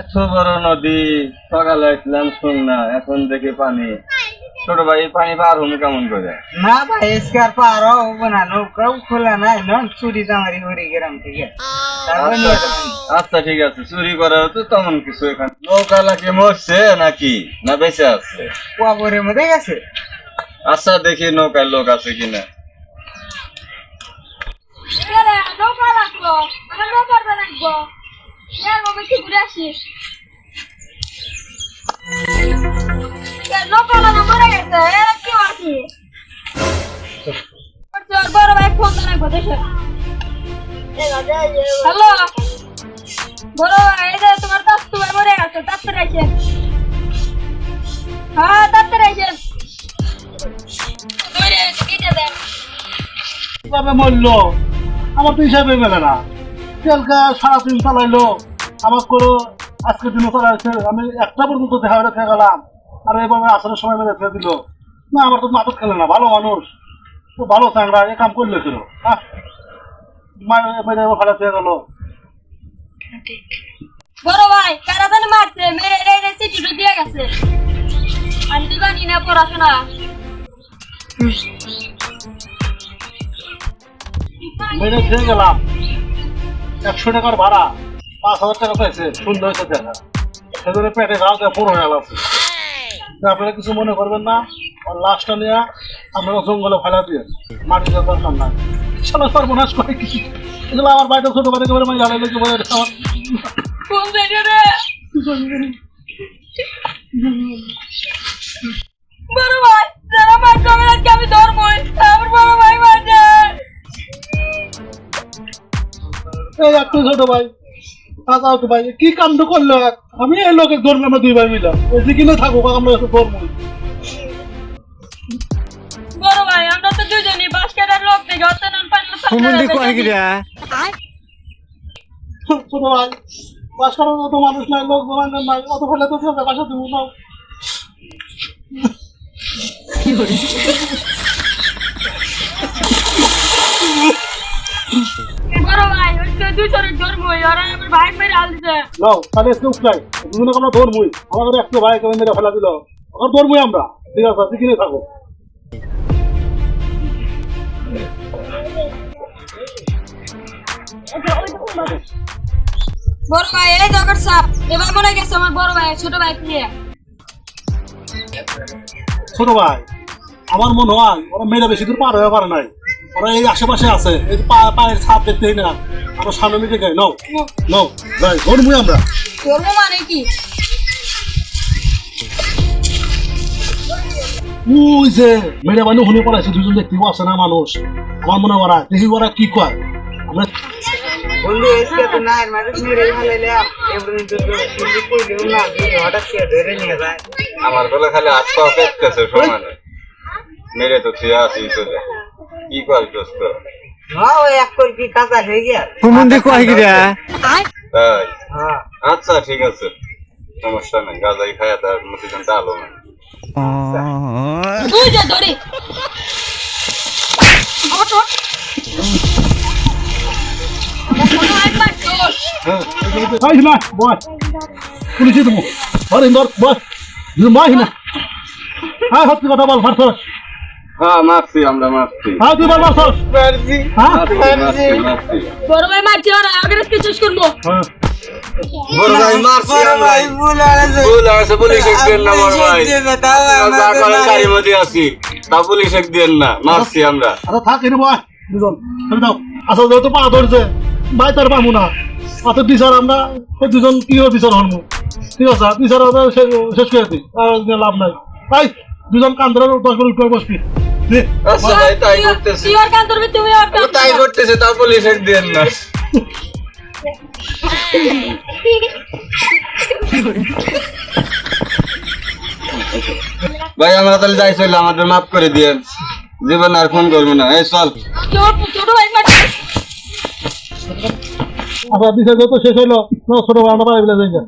এত বড় নদী সকালে আসলাম শুন না এখন দেখি পানি। ছোট ভাই পানি পার হলো কেমন করে? না ভাই এসকার পার হব না নৌকাও খোলা নাই নন চুরি দামারি হরি গেলাম থেকে তারপরে নিয়ে আচ্ছা, ঠিক আছে চুরি করা তো তেমন কিছু এখানে। নৌকা লাগে মরছে নাকি? না বেঁচে আছে? কবরের মধ্যে গেছে। আচ্ছা দেখি নৌকায় লোক আছে কিনা। নৌকা লাগবো আমার নৌকার লাগবো। হ্যালো? বড় এই যে তোমার তাত্তু ভাই মরে গেছে তাত্তু রাখছেন হ্যাঁ কীভাবে মরলো? আমার তো হিসাবে মেলে না। তেলকা সারাদিন চালাইলো। আমার করে আজকের দিনও চালাইছে আমি একটা পর্যন্ত দেখা হয়ে রেখে গেলাম। আর এইভাবে আসার সময় মেরে রেখে দিল। না আমার তো মাদক খেলে না ভালো মানুষ। তো ভালো চাংড়া এ কাম করলে ছিল মেরে ফালা থেকে গেল। বড় ভাই কারা জানি মারছে? মেরে রে দিয়ে গেছে। আমি তো জানি না পড়াশোনা। মেরে গেলাম। একশো টাকার ভাড়া। পাঁচ হাজার টাকা পাইছে সুন্দর হয়েছে দেখা সেজন্য পেটে দেওয়া পুরো হয়ে গেছে আপনারা কিছু মনে করবেন না আর লাশটা নিয়ে আপনারা জঙ্গলে ফেলা দিয়ে মাটি দেওয়ার দরকার নাই চলো সর্বনাশ করে কিছু এগুলো আমার বাড়িতে ছোট বাড়ি করে মানে জ্বালাই লেগে বলে কোন জায়গা বড় ভাই যারা আজকে আমি ধরবই। আমার বড় ভাই মারছে। এই একটু ছোট ভাই। তো ভাই কি কাণ্ড করল? আমি এই লোকের ধরলাম আমরা দুই ভাই মিলাম ওই দিকে থাকুক আমরা ধরবো। বড় ভাই আমরা তো দুজনই বাস কাটার লোক দেখে অত নন পারলে হুমুন্দি কয় ছোট ভাই বাস করার মতো মানুষ নাই লোক জমানের নাই অত ফেলে তো চলবে বাসা দিব না। বড় ভাই ওই তো দুজনের ধরবই আর আমার ভাই মেরে হাল দিছে। নাও তাহলে একটু উঠলাই। দুজনে আমরা ধরবই আমাদের একটু ভাই কেমন মেরে ফেলা দিল। ওখানে ধরবই আমরা। ঠিক আছে তুই কিনে থাকো। বড় ভাই এই জগৎ সাপ এবার মনে গেছে আমার বড় ভাই ছোট ভাই নিয়ে। ছোট ভাই আমার মনে হয় ওরা মেয়েরা বেশি দূর পার হয়ে পারে নাই। ওরা এই আশেপাশে আছে। এই পায়ের ছাপ দেখতেই না। আমরা সামনে দিকে যাই নাও নাও যাই ধরবই আমরা। ধর্ম মানে কি? ওই যে মেরে বানু হুনে পড়াইছে দুজন দেখতেও আছে না মানুষ? আমার মনে ওরা। দেখি ওরা কি কয়। আমরা বন্ধু এসকে তো না মাঝে মেরে এমনি তো কিন্তু কইলেও না হঠাৎ করে ধরে নিয়ে যায়। আমার বলে খালি হাত পেটতেছে সমানে। মেরে তো থিয়া আছি চলে কি কর দোস্ত? হ্যাঁ কয় তাই? হ্যাঁ। আচ্ছা ঠিক আছে। সমস্যা নেই গাজাই খায়া তার মতিজন ডালো তুই যে ধরি। আমার তো এই হিমা বয় পুলিশে দেবো। ধর ইন্দর বয় হিমা হিমা। হ্যাঁ সত্যি কথা বল ফার্স্ট হ্যাঁ মারছি আমরা মারছি। হ্যাঁ তুই বল ফার্স্ট পারছি হ্যাঁ? মারছি মারছি। বড় ভাই মারছি ওরা আগে শেষ করব। হ্যাঁ। বড় ভাই মারছি আমরা। ভুল হয়েছে। ভুল আছে পুলিশ এক দেন না বড় ভাই। আমরা যা আমাদের করেন নাই। গাড়ির মধ্যে আছি। তা পুলিশ এক দেন না মারছি আমরা। আচ্ছা থাক দুজন। দাও। আচ্ছা যেহেতু পা ধরছে ভাই তার পাবো না অত বিচার আমরা ওই দুজন কি বিচার হনমু ঠিক আছে বিচার শেষ করে দিই। আর লাভ নাই। ভাই দুজন কান ধরে দশ মিনিট করে বসবি। নে, আচ্ছা ভাই তাই করতেছি। তুই ওর কান ধরবি? তুমি ওর কান ও তাই করতেছে তা পুলিশ এক দেন না। ভাই আমরা তাহলে যাই চলে আমাদের মাফ করে দিয়ে জীবন আর ফোন করব না। এই চল। ছোট ছোট ভাই আচ্ছা বিচার যত শেষ হইল ছোট আমরা বলে যাই।